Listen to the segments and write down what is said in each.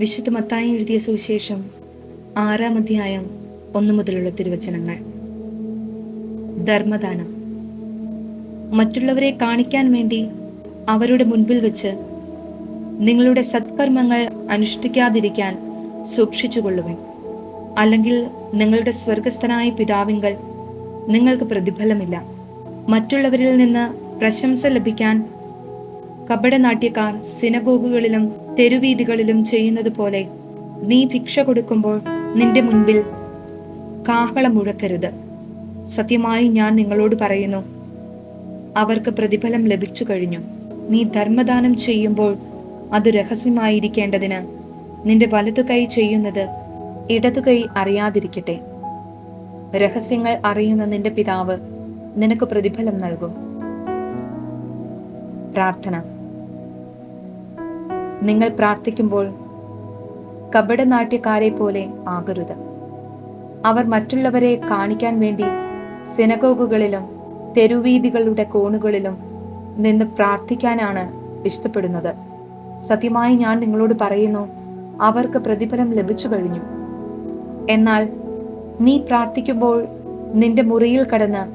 വിശുദ്ധ മത്തായി എഴുതിയ സുവിശേഷം ആറാം അധ്യായം ഒന്നു മുതലുള്ള തിരുവചനങ്ങൾ. ധർമ്മദാനം. മറ്റുള്ളവരെ കാണിക്കാൻ വേണ്ടി അവരുടെ മുൻപിൽ വെച്ച് നിങ്ങളുടെ സത്കർമ്മങ്ങൾ അനുഷ്ഠിക്കാതിരിക്കാൻ സൂക്ഷിച്ചുകൊള്ളുവൻ. അല്ലെങ്കിൽ നിങ്ങളുടെ സ്വർഗസ്ഥനായ പിതാവിങ്കൽ നിങ്ങൾക്ക് പ്രതിഫലമില്ല. മറ്റുള്ളവരിൽ നിന്ന് പ്രശംസ ലഭിക്കാൻ കപടനാട്യക്കാർ സിനഗോഗുകളിലും തെരുവീതികളിലും ചെയ്യുന്നത് പോലെ നീ ഭിക്ഷ കൊടുക്കുമ്പോൾ നിന്റെ മുൻപിൽ കാഹളം മുഴക്കരുത്. സത്യമായി ഞാൻ നിങ്ങളോട് പറയുന്നു അവർക്ക് പ്രതിഫലം ലഭിച്ചു കഴിഞ്ഞു. നീ ധർമ്മദാനം ചെയ്യുമ്പോൾ അത് രഹസ്യമായിരിക്കേണ്ടതിന് നിന്റെ വലതു കൈ ചെയ്യുന്നത് ഇടതു കൈ അറിയാതിരിക്കട്ടെ. രഹസ്യങ്ങൾ അറിയുന്ന നിന്റെ പിതാവ് നിനക്ക് പ്രതിഫലം നൽകും. പ്രാർത്ഥന. നിങ്ങൾ പ്രാർത്ഥിക്കുമ്പോൾ കപടനാട്യക്കാരെ പോലെ ആകരുത്. അവർ മറ്റുള്ളവരെ കാണിക്കാൻ വേണ്ടി സിനഗോഗുകളിലും തെരുവീതികളുടെ കോണുകളിലും നിന്ന് പ്രാർത്ഥിക്കാനാണ് ഇഷ്ടപ്പെടുന്നത്. സത്യമായി ഞാൻ നിങ്ങളോട് പറയുന്നു അവർക്ക് പ്രതിഫലം ലഭിച്ചു കഴിഞ്ഞു. എന്നാൽ നീ പ്രാർത്ഥിക്കുമ്പോൾ നിന്റെ മുറിയിൽ കടന്ന്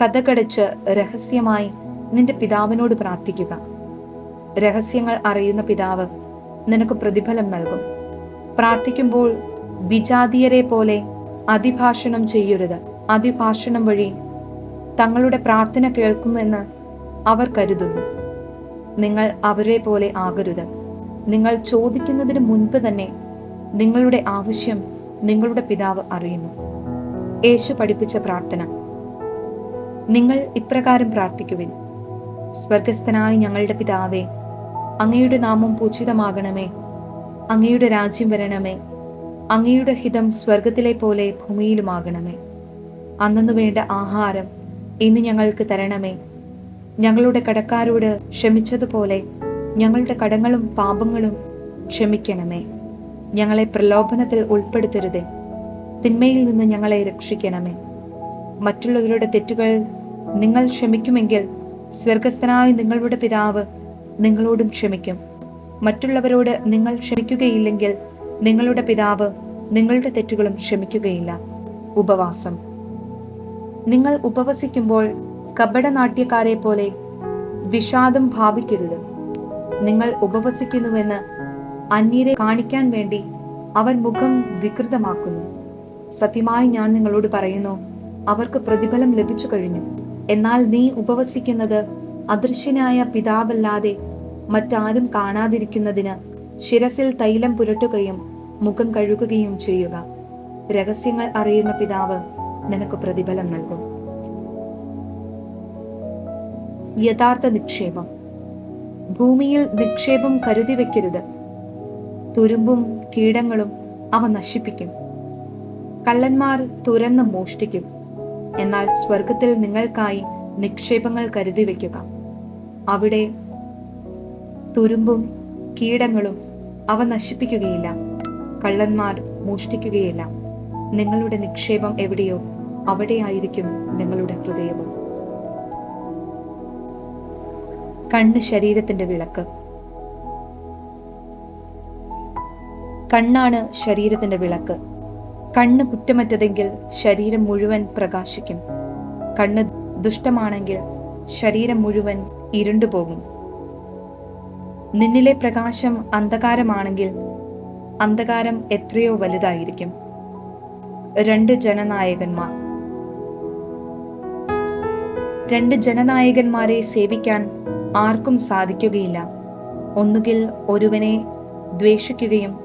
കഥകടച്ച് രഹസ്യമായി നിന്റെ പിതാവിനോട് പ്രാർത്ഥിക്കുക. രഹസ്യങ്ങൾ അറിയുന്ന പിതാവ് നിനക്ക് പ്രതിഫലം നൽകും. പ്രാർത്ഥിക്കുമ്പോൾ വിജാതീയരെ പോലെ അതിഭാഷണം ചെയ്യരുത്. അതിഭാഷണം വഴി തങ്ങളുടെ പ്രാർത്ഥന കേൾക്കുമെന്ന് അവർ കരുതുന്നു. നിങ്ങൾ അവരെ പോലെ ആകരുത്. നിങ്ങൾ ചോദിക്കുന്നതിന് മുൻപ് തന്നെ നിങ്ങളുടെ ആവശ്യം നിങ്ങളുടെ പിതാവ് അറിയുന്നു. യേശു പഠിപ്പിച്ച പ്രാർത്ഥന. നിങ്ങൾ ഇപ്രകാരം പ്രാർത്ഥിക്കുവിൻ. സ്വർഗസ്ഥനായ ഞങ്ങളുടെ പിതാവേ അങ്ങയുടെ നാമം പൂജിതമാകണമേ. അങ്ങയുടെ രാജ്യം വരണമേ. അങ്ങയുടെ ഹിതം സ്വർഗത്തിലെ പോലെ ഭൂമിയിലുമാകണമേ. അന്നു വേണ്ട ആഹാരം ഇന്ന് ഞങ്ങൾക്ക് തരണമേ. ഞങ്ങളുടെ കടക്കാരോട് ക്ഷമിച്ചതുപോലെ ഞങ്ങളുടെ കടങ്ങളും പാപങ്ങളും ക്ഷമിക്കണമേ. ഞങ്ങളെ പ്രലോഭനത്തിൽ ഉൾപ്പെടുത്തരുതേ. തിന്മയിൽ നിന്ന് ഞങ്ങളെ രക്ഷിക്കണമേ. മറ്റുള്ളവരുടെ തെറ്റുകൾ നിങ്ങൾ ക്ഷമിക്കുമെങ്കിൽ സ്വർഗസ്ഥനായ നിങ്ങളുടെ പിതാവ് നിങ്ങളോടും ക്ഷമിക്കും. മറ്റുള്ളവരോട് നിങ്ങൾ ക്ഷമിക്കുകയില്ലെങ്കിൽ നിങ്ങളുടെ പിതാവ് നിങ്ങളുടെ തെറ്റുകളും ക്ഷമിക്കുകയില്ല. ഉപവാസം. നിങ്ങൾ ഉപവസിക്കുമ്പോൾ കപടനാട്യക്കാരെ പോലെ വിഷാദം ഭാവിക്കരുത്. നിങ്ങൾ ഉപവസിക്കുന്നുവെന്ന് അന്യരെ കാണിക്കാൻ വേണ്ടി അവൻ മുഖം വികൃതമാക്കുന്നു. സത്യമായി ഞാൻ നിങ്ങളോട് പറയുന്നു അവർക്ക് പ്രതിഫലം ലഭിച്ചു കഴിഞ്ഞു എന്നാൽ നീ ഉപവസിക്കുന്നത് അദൃശ്യനായ പിതാവല്ലാതെ മറ്റാരും കാണാതിരിക്കുന്നതിന് ശിരസിൽ തൈലം പുരട്ടുകയും മുഖം കഴുകുകയും ചെയ്യുക. രഹസ്യങ്ങൾ അറിയുന്ന പിതാവ് നിനക്ക് പ്രതിഫലം നൽകും. യഥാർത്ഥ നിക്ഷേപം. ഭൂമിയിൽ നിക്ഷേപം കരുതി വെക്കരുത്. തുരുമ്പും കീടങ്ങളും അവ നശിപ്പിക്കും. കള്ളന്മാർ തുരന്ന് മോഷ്ടിക്കും. എന്നാൽ സ്വർഗത്തിൽ നിങ്ങൾക്കായി നിക്ഷേപങ്ങൾ കരുതി വയ്ക്കുക അവിടെ തുരുമ്പും കീടങ്ങളും അവ നശിപ്പിക്കുകയില്ല. കള്ളന്മാർ മോഷ്ടിക്കുകയില്ല. നിങ്ങളുടെ നിക്ഷേപം എവിടെയോ അവിടെയായിരിക്കും നിങ്ങളുടെ ഹൃദയവും. കണ്ണ് ശരീരത്തിന്റെ വിളക്ക്. കണ്ണാണ് ശരീരത്തിന്റെ വിളക്ക്. കണ്ണ് കുറ്റമറ്റതെങ്കിൽ ശരീരം മുഴുവൻ പ്രകാശിക്കും. കണ്ണ് ദുഷ്ടമാണെങ്കിൽ ശരീരം മുഴുവൻ ഇരുണ്ടുപോകും. നിന്നിലെ പ്രകാശം അന്ധകാരമാണെങ്കിൽ അന്ധകാരം എത്രയോ വലുതായിരിക്കും. രണ്ട് ജനനായകന്മാർ. രണ്ട് ജനനായകന്മാരെ സേവിക്കാൻ ആർക്കും സാധിക്കുകയില്ല. ഒന്നുകിൽ ഒരുവനെ ദ്വേഷിക്കുകയും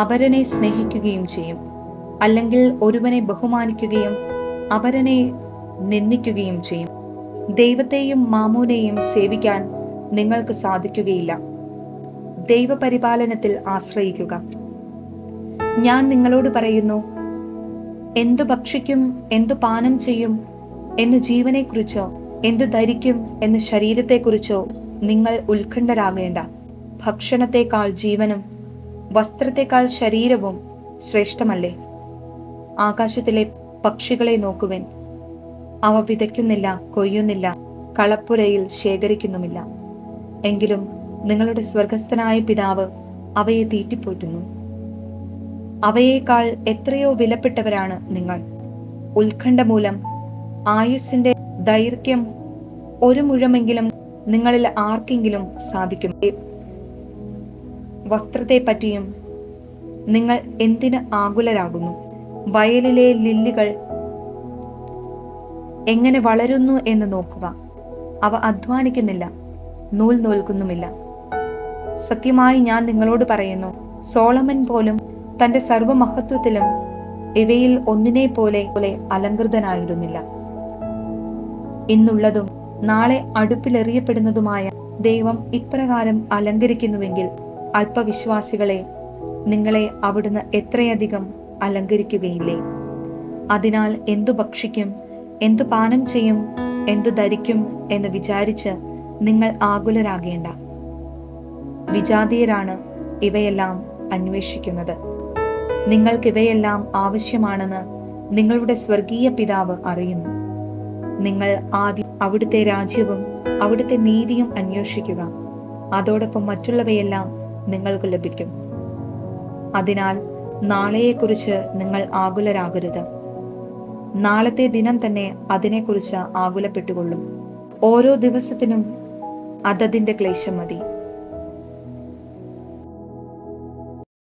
അപരനെ സ്നേഹിക്കുകയും ചെയ്യും. അല്ലെങ്കിൽ ഒരുവനെ ബഹുമാനിക്കുകയും അപരനെ നിന്ദിക്കുകയും ചെയ്യും. ദൈവത്തെയും മാമൂനെയും സേവിക്കാൻ നിങ്ങൾക്ക് സാധിക്കുകയില്ല. ദൈവപരിപാലനത്തിൽ ആശ്രയിക്കുക. ഞാൻ നിങ്ങളോട് പറയുന്നു എന്തു ഭക്ഷിക്കും എന്തു പാനം ചെയ്യും എന്ന് ജീവനെക്കുറിച്ചോ എന്ത് ധരിക്കും എന്ന് ശരീരത്തെക്കുറിച്ചോ നിങ്ങൾ ഉത്കണ്ഠരാകേണ്ട. ഭക്ഷണത്തെക്കാൾ ജീവനും വസ്ത്രത്തെക്കാൾ ശരീരവും ശ്രേഷ്ഠമല്ലേ? ആകാശത്തിലെ പക്ഷികളെ നോക്കുവൻ. അവ വിതയ്ക്കുന്നില്ല കൊയ്യുന്നില്ല കളപ്പുരയിൽ ശേഖരിക്കുന്നുമില്ല. എങ്കിലും നിങ്ങളുടെ സ്വർഗസ്ഥനായ പിതാവ് അവയെ തീറ്റിപ്പോറ്റുന്നു. അവയേക്കാൾ എത്രയോ വിലപ്പെട്ടവരാണ് നിങ്ങൾ. ഉത്കണ്ഠ മൂലം ആയുസ്സിന്റെ ദൈർഘ്യം ഒരു മുഴമെങ്കിലും നിങ്ങളിൽ ആർക്കെങ്കിലും സാധിക്കും. വസ്ത്രത്തെ പറ്റിയും നിങ്ങൾ എന്തിന് ആകുലരാകുന്നു? വയലിലെ ലില്ലികൾ എങ്ങനെ വളരുന്നു എന്ന് നോക്കുക. അവ അധ്വാനിക്കുന്നില്ല നൂൽ നോൽക്കുന്നുമില്ല. സത്യമായി ഞാൻ നിങ്ങളോട് പറയുന്നു സോളമൻ പോലും തന്റെ സർവമഹത്വത്തിലും ഇവയിൽ ഒന്നിനെ പോലെ പോലെ അലങ്കൃതനായിരുന്നില്ല ഇന്നുള്ളതും നാളെ അടുപ്പിലെറിയപ്പെടുന്നതുമായ ദൈവം ഇപ്രകാരം അലങ്കരിക്കുന്നുവെങ്കിൽ അല്പവിശ്വാസികളെ നിങ്ങളെ അവിടുന്ന് എത്രയധികം അലങ്കരിക്കുകയില്ലേ? അതിനാൽ എന്തു ഭക്ഷിക്കും എന്തു പാനം ചെയ്യും എന്തു ധരിക്കും എന്ന് വിചാരിച്ച് നിങ്ങൾ ആകുലരാകേണ്ട. വിജാതീയരാണ്. ഇവയെല്ലാം അന്വേഷിക്കുന്നത്. നിങ്ങൾക്കിവയെല്ലാം ആവശ്യമാണെന്ന് നിങ്ങളുടെ സ്വർഗീയ പിതാവ് അറിയുന്നു. നിങ്ങൾ ആദ്യം അവിടുത്തെ രാജ്യവും അവിടുത്തെ നീതിയും അന്വേഷിക്കുക. അതോടൊപ്പം മറ്റുള്ളവയെല്ലാം നിങ്ങൾക്ക് ലഭിക്കും. അതിനാൽ നാളെയെക്കുറിച്ച് നിങ്ങൾ ആകുലരാകരുത്. നാളത്തെ ദിനം തന്നെ അതിനെക്കുറിച്ച് ആകുലപ്പെട്ടുകൊള്ളും. ഓരോ ദിവസത്തിനും അതതിന്റെ ക്ലേശം മതി.